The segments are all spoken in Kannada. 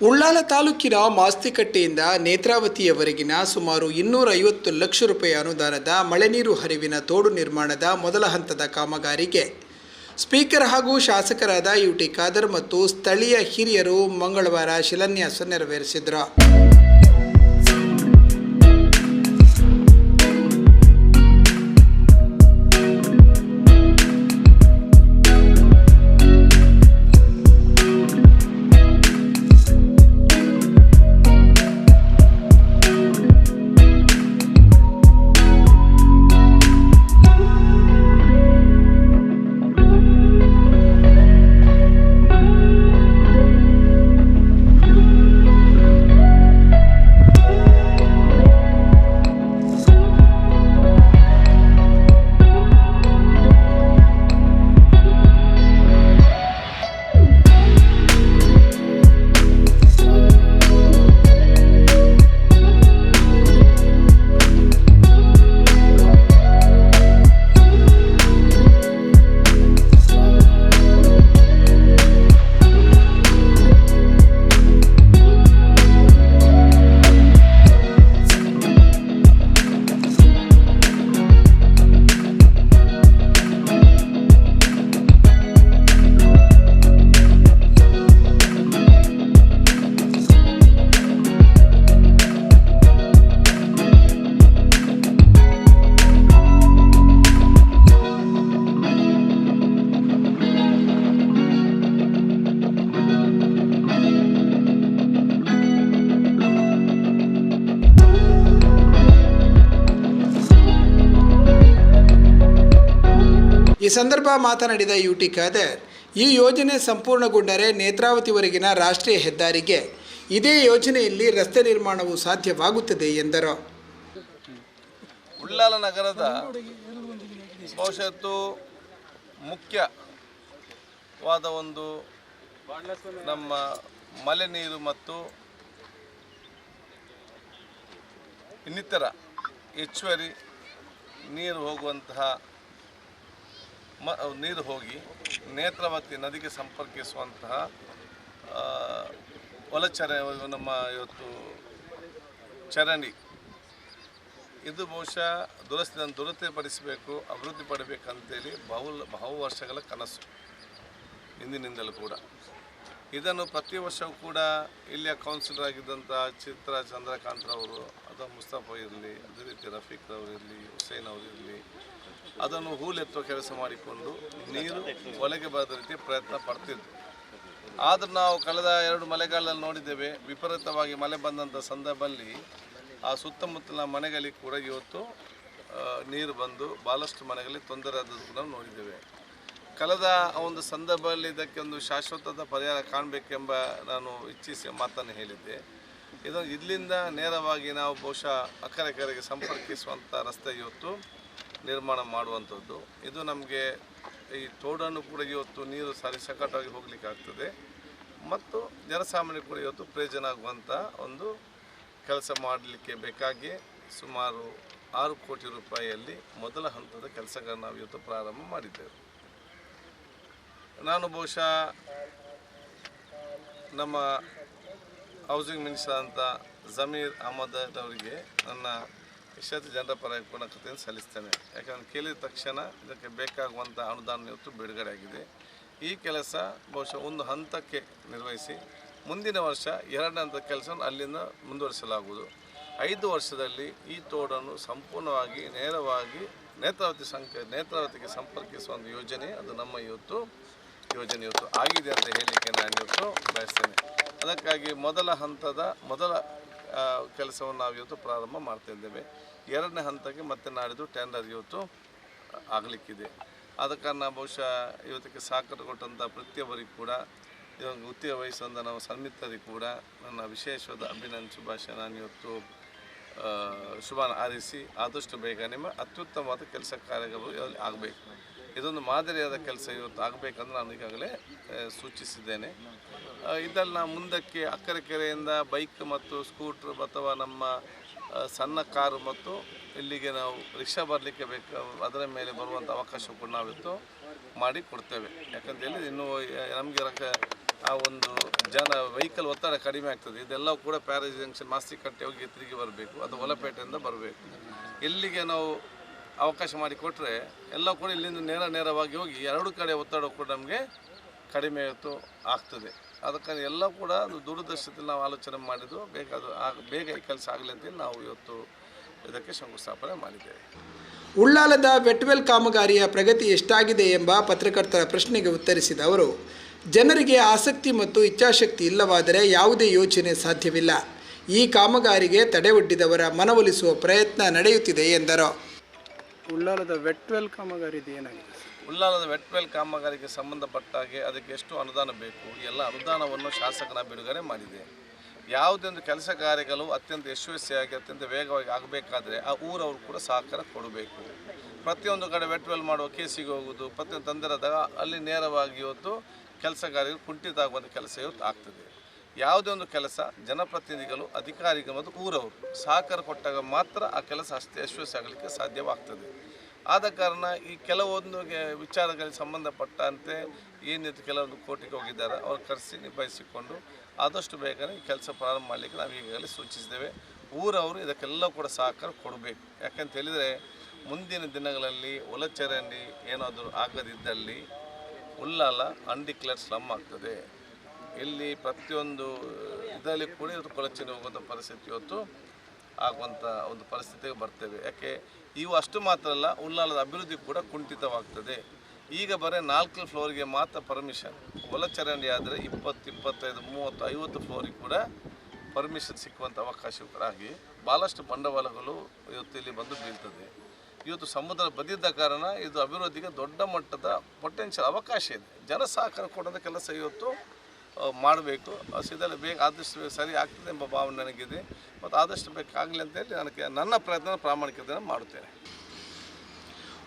ಉಳ್ಳಾಲ ತಾಲೂಕಿನ ಮಾಸ್ತಿಕಟ್ಟೆಯಿಂದ ನೇತ್ರಾವತಿಯವರೆಗಿನ ಸುಮಾರು ಇನ್ನೂರ ಐವತ್ತು ಲಕ್ಷ ರೂಪಾಯಿ ಅನುದಾನದ ಮಳೆ ನೀರು ಹರಿವಿನ ತೋಡು ನಿರ್ಮಾಣದ ಮೊದಲ ಹಂತದ ಕಾಮಗಾರಿಗೆ ಸ್ಪೀಕರ್ ಹಾಗೂ ಶಾಸಕರಾದ ಯು ಟಿ ಖಾದರ್ ಮತ್ತು ಸ್ಥಳೀಯ ಹಿರಿಯರು ಮಂಗಳವಾರ ಶಿಲಾನ್ಯಾಸ ನೆರವೇರಿಸಿದರು. ಈ ಸಂದರ್ಭ ಮಾತನಾಡಿದ ಯು ಟಿ ಖಾದರ್, ಈ ಯೋಜನೆ ಸಂಪೂರ್ಣಗೊಂಡರೆ ನೇತ್ರಾವತಿವರೆಗಿನ ರಾಷ್ಟ್ರೀಯ ಹೆದ್ದಾರಿಗೆ ಇದೇ ಯೋಜನೆಯಲ್ಲಿ ರಸ್ತೆ ನಿರ್ಮಾಣವು ಸಾಧ್ಯವಾಗುತ್ತದೆ ಎಂದರು. ಉಳ್ಳಾಲ ನಗರದ ಭವಿಷ್ಯತ್ತು ಮುಖ್ಯವಾದ ಒಂದು ನಮ್ಮ ಮಳೆ ನೀರು ಮತ್ತು ಇನ್ನಿತರ ಹೆಚ್ಚುವರಿ ನೀರು ಹೋಗುವಂತಹ ಮ ನೀರು ಹೋಗಿ ನೇತ್ರಾವತಿ ನದಿಗೆ ಸಂಪರ್ಕಿಸುವಂತಹ ಆ, ಒಳಚರ ನಮ್ಮ ಇವತ್ತು ಚರಂಡಿ. ಇದು ಬಹುಶಃ ದುರಸ್ತಿ ದುರಸ್ತಿಪಡಿಸಬೇಕು ಅಭಿವೃದ್ಧಿ ಪಡಬೇಕಂತೇಳಿ ಬಹು ಬಹು ವರ್ಷಗಳ ಕನಸು ಹಿಂದಿನಿಂದಲೂ ಕೂಡ. ಇದನ್ನು ಪ್ರತಿ ವರ್ಷವೂ ಕೂಡ ಇಲ್ಲಿಯ ಕೌನ್ಸಿಲರ್ ಆಗಿದ್ದಂಥ ಚಿತ್ರ ಚಂದ್ರಕಾಂತ್ರವರು ಅಥವಾ ಮುಸ್ತಾಫ ಇರಲಿ ಅದೇ ರೀತಿ ರಫೀಕ್ ಅವರಿರಲಿ ಇರಲಿ, ಹುಸೇನ್ ಅವರಿರಲಿ ಅದನ್ನು ಹೂಲೆತ್ತುವ ಕೆಲಸ ಮಾಡಿಕೊಂಡು ನೀರು ಒಳಗೆ ಬರದ ರೀತಿ ಪ್ರಯತ್ನ ಪಡ್ತಿದ್ವಿ ಆದರೆ ನಾವು ಕಳೆದ ಎರಡು ಮಳೆಗಾಲದಲ್ಲಿ ನೋಡಿದ್ದೇವೆ, ವಿಪರೀತವಾಗಿ ಮಳೆ ಬಂದಂಥ ಸಂದರ್ಭದಲ್ಲಿ ಆ ಸುತ್ತಮುತ್ತಲಿನ ಮನೆಗಳಿಗೆ ಕೂಡ ಇವತ್ತು ನೀರು ಬಂದು ಭಾಳಷ್ಟು ಮನೆಗಳಲ್ಲಿ ತೊಂದರೆ ಆದದ್ದು ಕೂಡ ನೋಡಿದ್ದೇವೆ. ಕಳೆದ ಒಂದು ಸಂದರ್ಭದಲ್ಲಿ ಇದಕ್ಕೆ ಒಂದು ಶಾಶ್ವತದ ಪರಿಹಾರ ಕಾಣಬೇಕೆಂಬ ನಾನು ಇಚ್ಛಿಸಿ ಮಾತನ್ನು ಹೇಳಿದ್ದೆ. ಇದು ಇಲ್ಲಿಂದ ನೇರವಾಗಿ ನಾವು ಬಹುಶಃ ಅಕ್ಕರೆ ಕರೆಗೆ ಸಂಪರ್ಕಿಸುವಂಥ ರಸ್ತೆ ಇವತ್ತು ನಿರ್ಮಾಣ ಮಾಡುವಂಥದ್ದು. ಇದು ನಮಗೆ ಈ ತೋಡನ್ನು ಕೂಡ ಇವತ್ತು ನೀರು ಸಾರಿ ಸಕಟಾಗಿ ಹೋಗಲಿಕ್ಕೆ ಆಗ್ತದೆ. ಮತ್ತು ಜನಸಾಮಾನ್ಯ ಕೂಡ ಇವತ್ತು ಪ್ರಯೋಜನ ಆಗುವಂಥ ಒಂದು ಕೆಲಸ ಮಾಡಲಿಕ್ಕೆ ಬೇಕಾಗಿ ಸುಮಾರು ಆರು ಕೋಟಿ ರೂಪಾಯಿಯಲ್ಲಿ ಮೊದಲ ಹಂತದ ಕೆಲಸಗಳನ್ನು ನಾವು ಇವತ್ತು ಪ್ರಾರಂಭ ಮಾಡಿದ್ದೇವೆ. ನಾನು ಬಹುಶಃ ನಮ್ಮ ಹೌಸಿಂಗ್ ಮಿನಿಸ್ಟರ್ ಅಂತ ಜಮೀರ್ ಅಹಮದ್ ಅವರಿಗೆ ನನ್ನ ಇಷ್ಟೊತ್ತು ಜನರ ಪರವಾಗಿ ಕೃತಿಯನ್ನು ಸಲ್ಲಿಸ್ತೇನೆ. ಯಾಕಂದರೆ ಕೇಳಿದ ತಕ್ಷಣ ಇದಕ್ಕೆ ಬೇಕಾಗುವಂಥ ಅನುದಾನ ಇವತ್ತು ಬಿಡುಗಡೆ ಆಗಿದೆ. ಈ ಕೆಲಸ ಬಹುಶಃ ಒಂದು ಹಂತಕ್ಕೆ ನಿರ್ವಹಿಸಿ ಮುಂದಿನ ವರ್ಷ ಎರಡನೇ ಹಂತದ ಕೆಲಸವನ್ನು ಅಲ್ಲಿಂದ ಮುಂದುವರಿಸಲಾಗುವುದು. ಐದು ವರ್ಷದಲ್ಲಿ ಈ ತೋಡನ್ನು ಸಂಪೂರ್ಣವಾಗಿ ನೇರವಾಗಿ ನೇತ್ರಾವತಿ ಸಂಕ, ನೇತ್ರಾವತಿಗೆ ಸಂಪರ್ಕಿಸುವ ಒಂದು ಯೋಜನೆ ಅದು ನಮ್ಮ ಇವತ್ತು ಯೋಜನೆ ಇವತ್ತು ಆಗಿದೆ ಅಂತ ಹೇಳಲಿಕ್ಕೆ ನಾನು ಇವತ್ತು ಬಯಸ್ತೇನೆ. ಅದಕ್ಕಾಗಿ ಮೊದಲ ಹಂತದ, ಮೊದಲ ಕೆಲಸವನ್ನು ನಾವು ಇವತ್ತು ಪ್ರಾರಂಭ ಮಾಡ್ತಾ ಇದ್ದೇವೆ. ಎರಡನೇ ಹಂತಕ್ಕೆ ಮತ್ತೆ ನಾಡಿದ್ದು ಟೆಂಡರ್ ಇವತ್ತು ಆಗಲಿಕ್ಕಿದೆ. ಆದ ಕಾರಣ ಬಹುಶಃ ಇವತ್ತಿಗೆ ಸಹಕಾರ ಕೊಟ್ಟಂಥ ಪ್ರತಿಯೊಬ್ಬರಿಗೂ ಕೂಡ ಇವಾಗ ಗುತ್ತಿಗೆ ವಹಿಸುವಂಥ ನಾವು ಸನ್ಮಿತರಿಗೆ ಕೂಡ ನನ್ನ ವಿಶೇಷವಾದ ಅಭಿನಂದನೆ, ಶುಭಾಶಯ. ನಾನು ಇವತ್ತು ಶುಭ ಆರಿಸಿ ಆದಷ್ಟು ಬೇಗ ನಿಮ್ಮ ಅತ್ಯುತ್ತಮವಾದ ಕೆಲಸ ಕಾರ್ಯಗಳು ಆಗಬೇಕು. ಇದೊಂದು ಮಾದರಿಯಾದ ಕೆಲಸ ಇವತ್ತು ಆಗಬೇಕಂದ್ರೆ ನಾನು ಈಗಾಗಲೇ ಸೂಚಿಸಿದ್ದೇನೆ. ಇದನ್ನು ಮುಂದಕ್ಕೆ ಅಕ್ಕರೆ ಕೆರೆಯಿಂದ ಬೈಕ್ ಮತ್ತು ಸ್ಕೂಟ್ರ್ ಅಥವಾ ನಮ್ಮ ಸಣ್ಣ ಕಾರು ಮತ್ತು ಇಲ್ಲಿಗೆ ನಾವು ರಿಕ್ಷಾ ಬರಲಿಕ್ಕೆ ಬೇಕು, ಅದರ ಮೇಲೆ ಬರುವಂಥ ಅವಕಾಶ ಕೂಡ ನಾವಿತ್ತು ಮಾಡಿ ಕೊಡ್ತೇವೆ. ಯಾಕಂತ ಹೇಳಿದ್ರೆ ಇನ್ನೂ ನಮಗೆ ಆ ಒಂದು ಜನ ವೆಹಿಕಲ್ ಒತ್ತಡ ಕಡಿಮೆ ಆಗ್ತದೆ. ಇದೆಲ್ಲ ಕೂಡ ಪ್ಯಾರೇಜ್ ಜಂಕ್ಷನ್ ಮಾಸ್ತಿ ಕಟ್ಟೆ ಹೋಗಿ ತಿರುಗಿ ಬರಬೇಕು. ಅದು ಹೊಲಪೇಟೆಯಿಂದ ಬರಬೇಕು. ಎಲ್ಲಿಗೆ ನಾವು ಅವಕಾಶ ಮಾಡಿಕೊಟ್ರೆ ಎಲ್ಲ ಕೂಡ ಇಲ್ಲಿಂದ ನೇರ ನೇರವಾಗಿ ಹೋಗಿ ಎರಡು ಕಡೆ ಒತ್ತಡ ಕೂಡ ನಮಗೆ ಕಡಿಮೆ ಇತ್ತು ಆಗ್ತದೆ. ಅದಕ್ಕಾಗಿ ಎಲ್ಲ ಕೂಡ ಒಂದು ದೂರದರ್ಶನದಲ್ಲಿ ನಾವು ಆಲೋಚನೆ ಮಾಡಿದ್ದು ಬೇಗ ಅದು ಬೇಗ ಈ ಕೆಲಸ ಆಗಲಿ ಅಂತೇಳಿ ನಾವು ಇವತ್ತು ಇದಕ್ಕೆ ಶಂಕುಸ್ಥಾಪನೆ ಮಾಡಿದ್ದೇವೆ. ಉಳ್ಳಾಲದ ವೆಟ್ವೆಲ್ ಕಾಮಗಾರಿಯ ಪ್ರಗತಿ ಎಷ್ಟಾಗಿದೆ ಎಂಬ ಪತ್ರಕರ್ತರ ಪ್ರಶ್ನೆಗೆ ಉತ್ತರಿಸಿದ ಅವರು, ಜನರಿಗೆ ಆಸಕ್ತಿ ಮತ್ತು ಇಚ್ಛಾಶಕ್ತಿ ಇಲ್ಲವಾದರೆ ಯಾವುದೇ ಯೋಚನೆ ಸಾಧ್ಯವಿಲ್ಲ. ಈ ಕಾಮಗಾರಿಗೆ ತಡೆ ಒಡ್ಡಿದವರ ಮನವೊಲಿಸುವ ಪ್ರಯತ್ನ ನಡೆಯುತ್ತಿದೆ ಎಂದರು. ಉಳ್ಳಾಲದ ವೆಟ್ವೆಲ್ ಕಾಮಗಾರಿದು ಏನಾಗಿದೆ? ಉಳ್ಳಾಲದ ವೆಟ್ವೆಲ್ ಕಾಮಗಾರಿಗೆ ಸಂಬಂಧಪಟ್ಟ ಹಾಗೆ ಅದಕ್ಕೆ ಎಷ್ಟು ಅನುದಾನ ಬೇಕು? ಎಲ್ಲ ಅನುದಾನವನ್ನು ಶಾಸಕನ ಬಿಡುಗಡೆ ಮಾಡಿದೆ. ಯಾವುದೇ ಒಂದು ಕೆಲಸ ಕಾರ್ಯಗಳು ಅತ್ಯಂತ ಯಶಸ್ವಿಯಾಗಿ, ಅತ್ಯಂತ ವೇಗವಾಗಿ ಆಗಬೇಕಾದ್ರೆ ಆ ಊರವರು ಕೂಡ ಸಹಕಾರ ಕೊಡಬೇಕು. ಪ್ರತಿಯೊಂದು ಕಡೆ ವೆಟ್ವೆಲ್ ಮಾಡುವ ಕೇಸಿಗೆ ಹೋಗುವುದು, ಪ್ರತಿಯೊಂದು ತಂದಿರದಾಗ ಅಲ್ಲಿ ನೇರವಾಗಿ ಇವತ್ತು ಕೆಲಸ ಕಾರ್ಯಗಳು ಕುಂಠಿತ ಆಗುವಂಥ ಕೆಲಸ ಇವತ್ತು ಆಗ್ತದೆ. ಯಾವುದೇ ಒಂದು ಕೆಲಸ ಜನಪ್ರತಿನಿಧಿಗಳು, ಅಧಿಕಾರಿಗಳು ಮತ್ತು ಊರವರು ಸಹಕಾರ ಕೊಟ್ಟಾಗ ಮಾತ್ರ ಆ ಕೆಲಸ ಅಷ್ಟೇ ಯಶಸ್ವಿ ಆಗಲಿಕ್ಕೆ ಸಾಧ್ಯವಾಗ್ತದೆ. ಆದ ಕಾರಣ ಈ ಕೆಲವೊಂದು ವಿಚಾರಗಳಿಗೆ ಸಂಬಂಧಪಟ್ಟಂತೆ ಏನಿತ್ತು ಕೆಲವೊಂದು ಕೋರ್ಟಿಗೆ ಹೋಗಿದ್ದಾರೆ. ಅವ್ರು ಕರೆಸಿ ನಿಭಾಯಿಸಿಕೊಂಡು ಆದಷ್ಟು ಬೇಗನೆ ಈ ಕೆಲಸ ಪ್ರಾರಂಭ ಮಾಡಲಿಕ್ಕೆ ನಾವು ಈಗಾಗಲೇ ಸೂಚಿಸಿದ್ದೇವೆ. ಊರವರು ಇದಕ್ಕೆಲ್ಲ ಕೂಡ ಸಹಕಾರ ಕೊಡಬೇಕು. ಯಾಕಂತ ಹೇಳಿದರೆ ಮುಂದಿನ ದಿನಗಳಲ್ಲಿ ಒಲಚರಂಡಿ ಏನಾದರೂ ಆಗದಿದ್ದಲ್ಲಿ ಉಲ್ಲಾಲ ಅನ್ಡಿಕ್ಲೇರ್ ಸ್ಲಮ್ ಆಗ್ತದೆ. ಇಲ್ಲಿ ಪ್ರತಿಯೊಂದು ಇದರಲ್ಲಿ ಕೂಡ ಕೊಳಚೆನೆ ಹೋಗುವಂಥ ಪರಿಸ್ಥಿತಿ ಇವತ್ತು ಆಗುವಂಥ ಒಂದು ಪರಿಸ್ಥಿತಿಗೆ ಬರ್ತೇವೆ. ಯಾಕೆ, ಇವು ಅಷ್ಟು ಮಾತ್ರ ಅಲ್ಲ, ಉಳ್ಳಾಲದ ಅಭಿವೃದ್ಧಿ ಕೂಡ ಕುಂಠಿತವಾಗ್ತದೆ. ಈಗ ಬರೀ ನಾಲ್ಕು ಫ್ಲೋರಿಗೆ ಮಾತ್ರ ಪರ್ಮಿಷನ್. ಒಳಚರಂಡಿ ಆದರೆ ಇಪ್ಪತ್ತು, ಇಪ್ಪತ್ತೈದು, ಮೂವತ್ತು, ಐವತ್ತು ಫ್ಲೋರಿಗೆ ಕೂಡ ಪರ್ಮಿಷನ್ ಸಿಕ್ಕುವಂಥ ಅವಕಾಶ ಕೂಡ ಆಗಿ ಭಾಳಷ್ಟು ಬಂಡವಾಳಗಳು ಇವತ್ತು ಇಲ್ಲಿ ಬಂದು ಬೀಳ್ತದೆ. ಇವತ್ತು ಸಮುದ್ರ ಬದಿದ್ದ ಕಾರಣ ಇದು ಅಭಿವೃದ್ಧಿಗೆ ದೊಡ್ಡ ಮಟ್ಟದ ಪೊಟೆನ್ಷಿಯಲ್ ಅವಕಾಶ ಇದೆ. ಜನ ಸಹಕಾರ ಕೊಡೋದ ಕೆಲಸ ಇವತ್ತು ಮಾಡಬೇಕು. ಸಿದಲ್ಲಿ ಬೇಗ ಆದಷ್ಟು ಸರಿ ಆಗ್ತದೆ ಎಂಬ ಭಾವನೆ ನನಗಿದೆ. ಮತ್ತು ಆದಷ್ಟು ಬೇಗ ಆಗಲಿ ಅಂತೇಳಿ ನನಗೆ ನನ್ನ ಪ್ರಯತ್ನ ಪ್ರಾಮಾಣಿಕತೆಯನ್ನು ಮಾಡುತ್ತೇನೆ.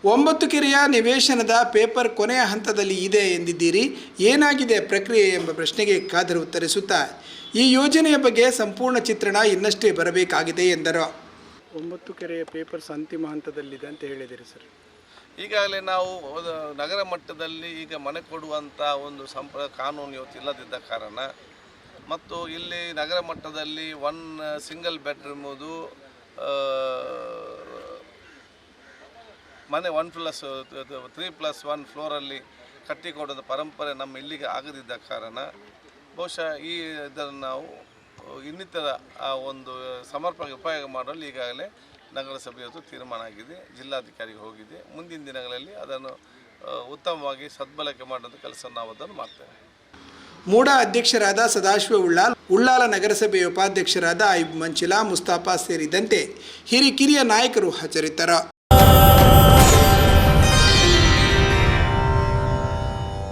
ಒಂಬತ್ತು ಕೆರೆಯ ನಿವೇಶನದ ಪೇಪರ್ ಕೊನೆಯ ಹಂತದಲ್ಲಿ ಇದೆ ಎಂದಿದ್ದೀರಿ? ಏನಾಗಿದೆ ಪ್ರಕ್ರಿಯೆ ಎಂಬ ಪ್ರಶ್ನೆಗೆ ಖಾದರ್ ಉತ್ತರಿಸುತ್ತಾ ಈ ಯೋಜನೆಯ ಬಗ್ಗೆ ಸಂಪೂರ್ಣ ಚಿತ್ರಣ ಇನ್ನಷ್ಟೇ ಬರಬೇಕಾಗಿದೆ ಎಂದರು. ಒಂಬತ್ತು ಕೆರೆಯ ಪೇಪರ್ಸ್ ಅಂತಿಮ ಹಂತದಲ್ಲಿದೆ ಅಂತ ಹೇಳಿದಿರಿ ಸರ್. ಈಗಾಗಲೇ ನಾವು ನಗರ ಮಟ್ಟದಲ್ಲಿ ಈಗ ಮನೆ ಕೊಡುವಂಥ ಒಂದು ಸಂಪ್ರ, ಕಾನೂನು ಇವತ್ತು ಇಲ್ಲದಿದ್ದ ಕಾರಣ. ಮತ್ತು ಇಲ್ಲಿ ನಗರ ಮಟ್ಟದಲ್ಲಿ ಒನ್ ಸಿಂಗಲ್ ಬೆಡ್ರೂಮದು ಮನೆ one plus three plus one ಫ್ಲೋರಲ್ಲಿ ಕಟ್ಟಿಕೊಡೋದ ಪರಂಪರೆ ನಮ್ಮ ಇಲ್ಲಿಗೆ ಆಗದಿದ್ದ ಕಾರಣ. ಬಹುಶಃ ಈ ಇದನ್ನು ನಾವು ಇನ್ನಿತರ ಆ ಒಂದು ಸಮರ್ಪಕ ಉಪಯೋಗ ಮಾಡಲು ಈಗಾಗಲೇ ನಗರಸಭೆ ಹೊತ್ತು ತೀರ್ಮಾನ ಆಗಿದೆ, ಜಿಲ್ಲಾಧಿಕಾರಿಗೆ ಹೋಗಿದೆ. ಮುಂದಿನ ದಿನಗಳಲ್ಲಿ ಅದನ್ನು ಉತ್ತಮವಾಗಿ ಸದ್ಬಳಕೆ ಮಾಡುವಂಥ ಕೆಲಸ ನಾವು ಅದನ್ನು ಮಾಡ್ತೇವೆ. ಮೂಡ ಅಧ್ಯಕ್ಷರಾದ ಸದಾಶಿವ ಉಳ್ಳಾಲ್, ಉಳ್ಳಾಲ ನಗರಸಭೆಯ ಉಪಾಧ್ಯಕ್ಷರಾದ ಐಬ್ ಮಂಚಿಲಾ, ಮುಸ್ತಾಫಾ ಸೇರಿದಂತೆ ಹಿರಿಕಿರಿಯ ನಾಯಕರು ಹಾಜರಿದ್ದರು.